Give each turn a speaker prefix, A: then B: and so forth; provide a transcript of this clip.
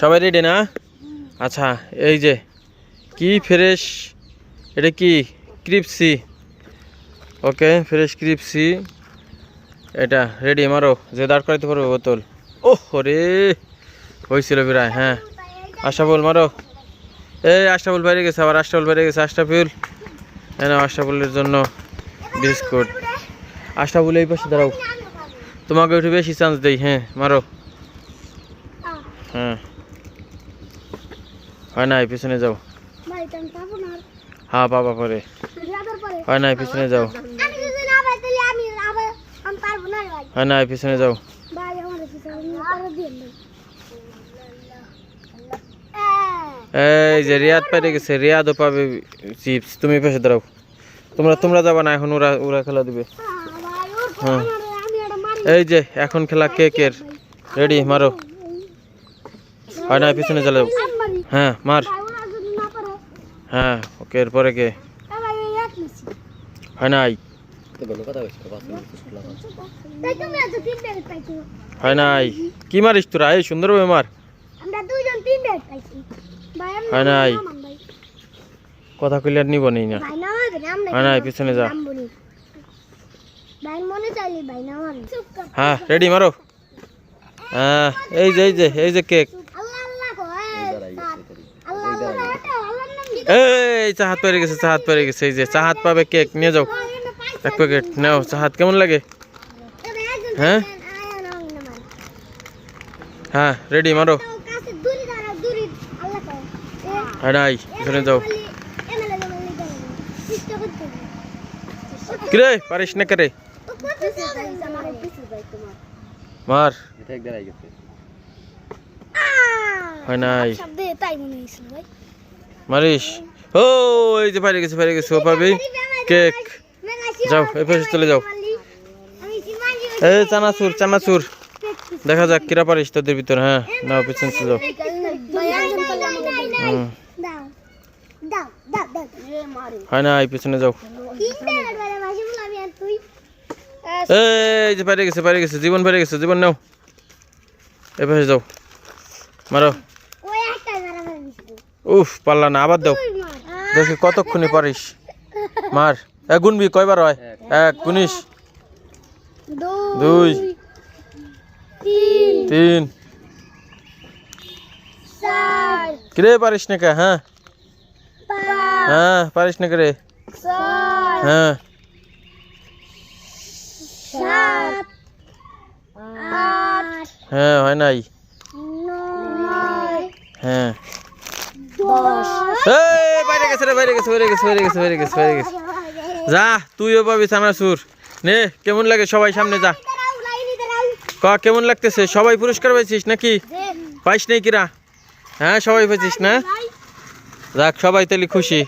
A: সবাই রেডি না? আচ্ছা এই যে, কি ফ্রেশ এটা কি? ক্রিপসি ওকে ফ্রেশ ক্রিপসি এটা রেডি মারো, যে দাঁড় করাইতে পারবে বোতল। ওহ রে হয়েছিল বিরায় হ্যাঁ। আশাফুল মারো। এই আশাফুল বাইরে গেছে, আবার আশাফুল বাইরে গেছে আশাফুল হ্যাঁ আশাফুলের জন্য বিস্কুট। আশাফুল এই পাশে দাঁড়াও। তোমাকে একটু বেশি চান্স দেই হ্যাঁ মারো। হ্যাঁ। হয় নাই পিছনে যাও। হ্যাঁ বাবা পরে। হয় নাই পিছনে যাও।
B: না না
A: হয় নাই পিছনে যাও।
B: করে
A: এই যে রিয়াদ পেরে গেছে রিয়াদও পাবে চিপস তুমি পাশে দাঁড়াও। তোমরা তোমরা যাবা না এখন ওরা ওরা খেলা দিবে। হ্যাঁ। এই যে এখন খেলা কে কেকের? রেডি মারো। হয় নাই পিছনে
B: আমি মারি
A: হ্যাঁ মার। হ্যাঁ ওকে এরপরে কে? হয় নাই।
B: তাই তুমি আজ তিন ব্যাগ পাইছো।
A: হয় নাই। কি মারিস তোরা? এই সুন্দরভাবে মার। হয় নাই। কথা কইলে আর নিব নেই না। হয় নাই পিছনে যা।
B: ভাই মনে চাইলি ভাই না আমার
A: হ্যাঁ রেডি মারো। হ্যাঁ এই যে এই যে এই যে কেক। এই চাহাত পেরে গেছে চাহাত পেরে গেছে এই যে চাহাত পাবে কেক নিয়ে যাও। এক প্যাকেট নাও চাহাত কেমন লাগে? হ্যাঁ? হ্যাঁ রেডি মারো। হ্যাঁ নাই পিছনে যাও। কিরে পারিস না করে? মার। হয় নাই। মারিস। ও, এই যে পারে গেছে পারে গেছে, ও পাবি কেক। যাও, এই পাশে চলে যাও। এই চানাচুর চানাচুর। দেখা যাক, কিরা পারিস তোদের ভিতর হ্যাঁ? নাও, পিছনে চলে যাও। হয় না, এই পিছনে যাও। এই যে পারে গেছে পারে গেছে, জীবন পারে গেছে, জীবন নাও। এই পাশে যাও। মারো। উফ পারলা না আবার দাও। দেখি কতক্ষণে পারিস। মার। এক গুনবি কয়বার হয়? এক গুনিস। দুই
B: তিন।
A: কিরে পারিস না কে হ্যাঁ? হ্যাঁ পারিস না রে হ্যাঁ। হ্যাঁ হয় নাই। হ্যাঁ। বাইরে গেছে রে, বাইরে গেছে গেছে গেছে গেছে যা, তুইও পাবি চানাচুর নে, কেমন লাগে সবাই সামনে যা। ক, কেমন লাগতেছে? সবাই পুরস্কার পাইছিস নাকি? পাইস নাই কিরা? হ্যাঁ সবাই পাইছিস না? যাক, সবাই তাহলে খুশি।